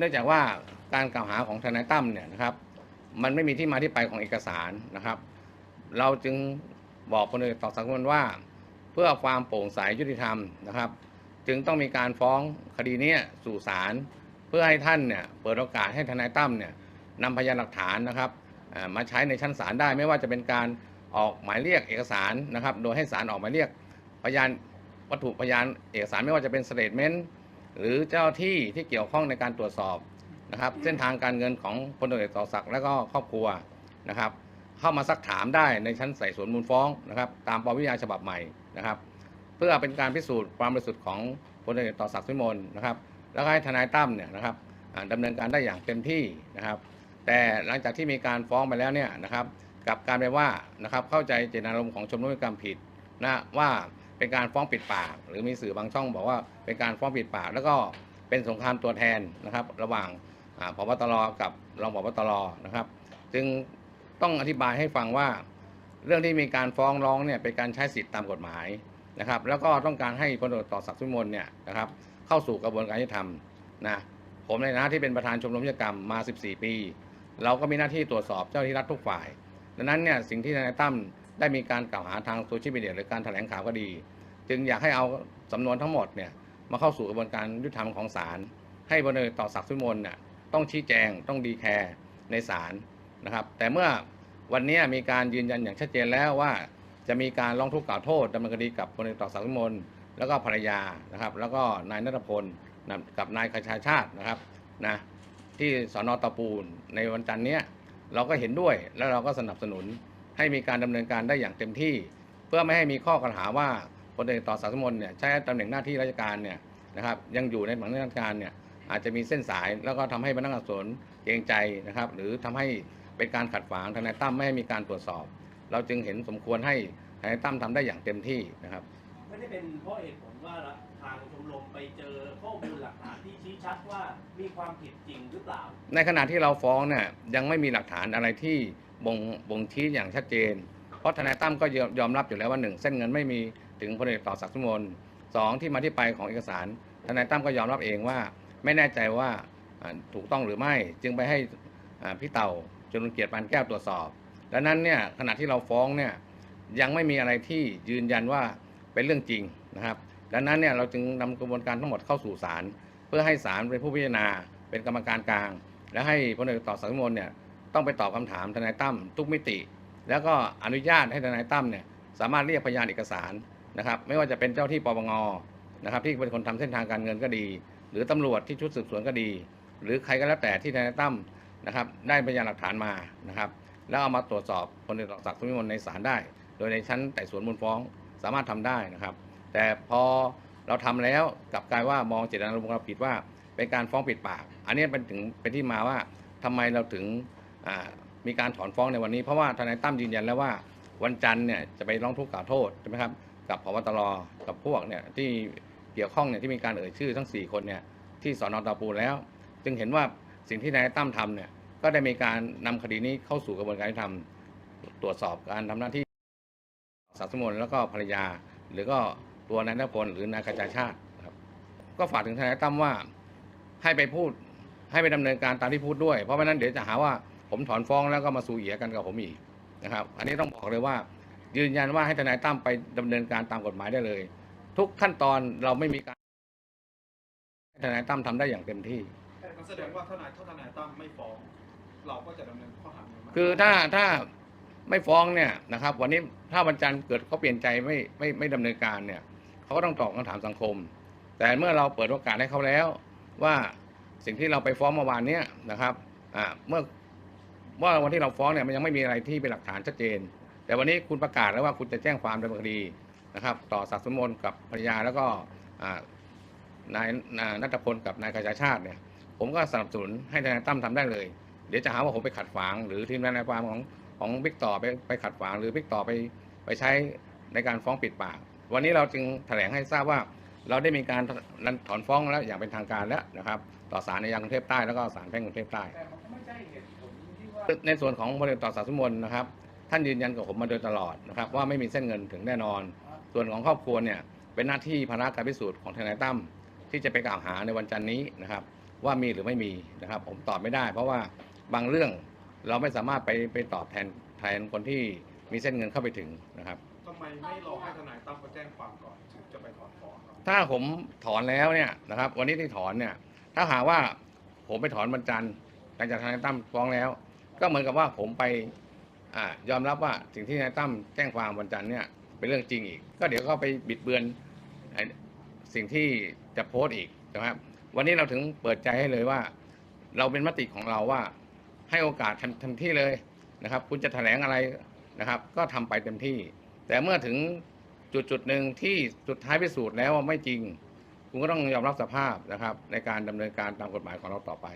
เนื่องจากว่าการกล่าวหาของทนายตั้มเนี่ยนะครับ มันไม่มีที่มาที่ไปของเอกสารนะครับ เราจึงบอกพลเอกต่อสังคมว่า เพื่อความโปร่งใสยุติธรรมนะครับ จึงต้องมีการฟ้องคดีนี้สู่ศาลเพื่อให้ท่านเนี่ยเปิดโอกาสให้ทนายตั้มเนี่ยนำพยานหลักฐานนะครับมาใช้ในชั้นศาลได้ไม่ว่าจะเป็นการออกหมายเรียกเอกสารนะครับ โดยให้ศาลออกหมายเรียกพยานวัตถุพยานเอกสารไม่ว่าจะเป็นสเตทเมนต์ หรือเจ้าที่ที่เกี่ยวข้องในการตรวจสอบนะครับเส้นทางการเงินของพลตำรวจเอกต่อศักดิ์และก็ครอบครัวนะครับ เข้ามาซักถามได้ในชั้นไต่สวนมูลฟ้องนะครับ ตามปวิอาญาฉบับใหม่นะครับ เพื่อเป็นการพิสูจน์ความบริสุทธิ์ของพลตำรวจเอกต่อศักดิ์สุวิมลนะครับ แล้วก็ให้ทนายตั้มเนี่ยนะครับอ่าดำเนินการได้อย่างเต็มที่นะครับ แต่หลังจากที่มีการฟ้องไปแล้วเนี่ยนะครับกลับการไปว่านะครับเข้าใจเจตนารมณ์ของชมรมนิติกรรมผิดนะว่า เป็นการฟ้องปิดปาก หรือมีสื่อบางช่องบอกว่าเป็นการฟ้องปิดปาก แล้วก็เป็นสงครามตัวแทนนะครับ ระหว่างพบตรกับรองพบตรนะครับ จึงต้องอธิบายให้ฟังว่า เรื่องที่มีการฟ้องร้องเนี่ยเป็นการใช้สิทธิตามกฎหมายนะครับ แล้วก็ต้องการให้พลตำรวจต่อศักดิ์สุมลเนี่ยนะครับ เข้าสู่กระบวนการยุติธรรมนะผมในฐานะที่เป็นประธานชมรมนิติกรรมมา 14 ปี เราก็มีหน้าที่ตรวจสอบเจ้าหน้าที่รัฐทุกฝ่ายดังนั้นเนี่ยสิ่งที่นายตั้มได้มีการกล่าวหาทางโซเชียลมีเดียหรือการแถลงข่าวก็ดี จึงอยากให้เอาสำนวนทั้งหมดเนี่ยมาเข้าสู่กระบวนการยุติธรรมของศาลให้บนเอกต่อศักดิ์สุมลเนี่ยต้องชี้แจงต้องดีแคร์ในศาลนะครับ แต่เมื่อวันนี้มีการยืนยันอย่างชัดเจนแล้วว่า จะมีการร้องทุกข์กล่าวโทษดำเนินคดีกับพลเอกต่อศักดิ์สุมลแล้วก็ภรรยานะครับ แล้วก็นายนัทพลกับนายคชาชาตินะครับนะที่สอนอตะปูนในวันจันทร์นี้เราก็เห็นด้วยและเราก็สนับสนุนให้มีการดำเนินการได้อย่างเต็มที่ เพื่อไม่ให้มีข้อกล่าวหาว่า ลเอกต่อศักดิ์สุวิมลเนี่ยใช้ตำแหน่งหน้าที่ราชการเนี่ยนะครับยังอยู่ในตำแหน่งราชการเนี่ยอาจจะมีเส้นสายแล้วก็ทำให้พนักงานสอบสวนเกรงใจนะครับ หรือทำให้เป็นการขัดขวางทนายตั้มไม่ให้มีการตรวจสอบ เราจึงเห็นสมควรให้ทนายตั้มทำได้อย่างเต็มที่นะครับไม่ได้เป็นเพราะเหตุผลว่าทางชมรมไปเจอข้อมูลหลักฐานที่ชี้ชัดว่ามีความผิดจริงหรือเปล่า ในขณะที่เราฟ้องเนี่ยยังไม่มีหลักฐานอะไรที่บ่งบ่งชี้อย่างชัดเจน เพราะทนายตั้มก็ยอมยอมรับอยู่แล้วว่าหนึ่งเส้นเงินไม่มี ถึงพลเอกต่อศักดิ์สุวิมลสองที่มาที่ไปของเอกสารทนายตั้มก็ยอมรับเองว่า ไม่แน่ใจว่าถูกต้องหรือไม่จึงไปให้พี่เต่าจรุนเกียรติปานแก้วตรวจสอบ ดังนั้นเนี่ยขณะที่เราฟ้องเนี่ยยังไม่มีอะไรที่ยืนยันว่าเป็นเรื่องจริงนะครับ ดังนั้นเนี่ยเราจึงนำกระบวนการทั้งหมดเข้าสู่ศาลเพื่อให้ศาลเป็นผู้พิจารณาเป็นกรรมการกลาง และให้พลเอกต่อสังมนเนี่ยต้องไปตอบคำถามทนายตั้มทุกมิติ แล้วก็อนุญาตให้ทนายตั้มเนี่ยสามารถเรียกพยานเอกสาร นะครับ ไม่ว่าจะเป็นเจ้าที่ปปงนะครับที่เป็นคนทำเส้นทางการเงินก็ดี หรือตำรวจที่ชุดสืบสวนก็ดี หรือใครก็แล้วแต่ที่ทนายตั้มนะครับ ได้พยานหลักฐานมานะครับ แล้วเอามาตรวจสอบพลเอกต่อศักดิ์สุวิมลในศาลได้ โดยในชั้นไต่สวนมูลฟ้องสามารถทำได้นะครับ แต่พอเราทำแล้วกลับกลายว่ามองเจตนารมณ์ของเราผิดว่าเป็นการฟ้องปิดปาก อันนี้เป็นถึงเป็นที่มาว่าทำไมเราถึงมีการถอนฟ้องในวันนี้เพราะว่าทนายตั้มยืนยันแล้วว่าวันจันทร์เนี่ยจะไปร้องทุกข์กล่าวโทษใช่ไหมครับ กับพบตรกับพวกเนี่ยที่เกี่ยวข้องเนี่ยที่มีการเอ่ยชื่อทั้ง 4 คนเนี่ยที่สอนอตาปูแล้ว จึงเห็นว่าสิ่งที่นายตั้มทำเนี่ยก็ได้มีการนำคดีนี้เข้าสู่กระบวนการยุติธรรมตรวจสอบการทำหน้าที่สาสมนแล้วก็ภรรยา หรือก็ตัวนายนพลหรือนายกระจายชาติครับ ก็ฝากถึงทนายตั้มว่าให้ไปพูดให้ไปดำเนินการตามที่พูดด้วย เพราะไม่นั้นเดี๋ยวจะหาว่าผมถอนฟ้องแล้วก็มาสูเอียกันกับผมอีกนะครับ อันนี้ต้องบอกเลยว่า ยืนยันว่าให้ทนายตั้มไปดำเนินการตามกฎหมายได้เลย ทุกขั้นตอนเราไม่มีการให้ทนายตั้มทำได้อย่างเต็มที่มันแสดงว่าทนายถ้าทนายตั้มไม่ฟ้อง เราก็จะดำเนินข้อหานี้คือถ้าถ้าไม่ฟ้องเนี่ยนะครับ วันนี้ถ้าวันจันทร์เกิดเขาเปลี่ยนใจไม่ไม่ไม่ดำเนินการเนี่ยเขาก็ต้องตอบคำถามสังคม แต่เมื่อเราเปิดโอกาสให้เขาแล้ว ว่าสิ่งที่เราไปฟ้องเมื่อวานเนี้ยนะครับอ่าเมื่อว่าวันที่เราฟ้องเนี่ยมันยังไม่มีอะไรที่เป็นหลักฐานชัดเจน แต่วันนี้คุณประกาศแล้วว่าคุณจะแจ้งความดำเนินคดีนะครับ ต่อศักดิ์สมมนกับภรรยาแล้วก็นายนัทพลกับนายกระชาชาติเนี่ย ผมก็สนับสนุนให้ทนายตั้มทำได้เลย เดี๋ยวจะหาว่าผมไปขัดขวาง หรือทีมทนายความของของบิ๊กต่อไปไปขัดขวาง หรือบิ๊กต่อไปไปใช้ในการฟ้องปิดปาก วันนี้เราจึงแถลงให้ทราบว่าเราได้มีการถอนฟ้องแล้วอย่างเป็นทางการแล้วนะครับ ต่อศาลในยังกรุงเทพใต้แล้วก็ศาลแพ่งกรุงเทพใต้ในส่วนของพลเอกต่อสาสุมนนะครับ ท่านยืนยันกับผมมาโดยตลอดนะครับว่าไม่มีเส้นเงินถึงแน่นอน ส่วนของครอบครัวเนี่ยเป็นหน้าที่ภาระการพิสูจน์ของทนายตั้มที่จะไปกล่าวหาในวันจันทร์นี้นะครับ ว่ามีหรือไม่มีนะครับ ผมตอบไม่ได้ เพราะว่าบางเรื่องเราไม่สามารถไปไปตอบแทนแทนคนที่มีเส้นเงินเข้าไปถึงนะครับทำไมไม่รอให้ทนายตั้มมาแจ้งความก่อนถึงจะไปถอนฟ้องครับถ้าผมถอนแล้วเนี่ยนะครับ วันนี้ที่ถอนเนี่ยถ้าหากว่าผมไปถอนบรรจันทร์หลังจากทนายตั้มฟ้องแล้ว ก็เหมือนกับว่าผมไป อ่ายอมรับว่าสิ่งที่นายตั้มแจ้งความบรรจันทร์เนี่ยเป็นเรื่องจริงอีก ก็เดี๋ยวก็ไปบิดเบือนสิ่งที่จะโพสต์อีกนะครับ วันนี้เราถึงเปิดใจให้เลยว่า เราเป็นมติของเราว่า ให้โอกาสทำทำที่เลยนะครับ คุณจะแถลงอะไรนะครับ ก็ทำไปเต็มที่ แต่เมื่อถึงจุดจุดหนึ่งที่สุดท้ายพิสูจน์แล้วว่าไม่จริง คุณก็ต้องยอมรับสภาพนะครับ ในการดำเนินการตามกฎหมายของเราต่อไป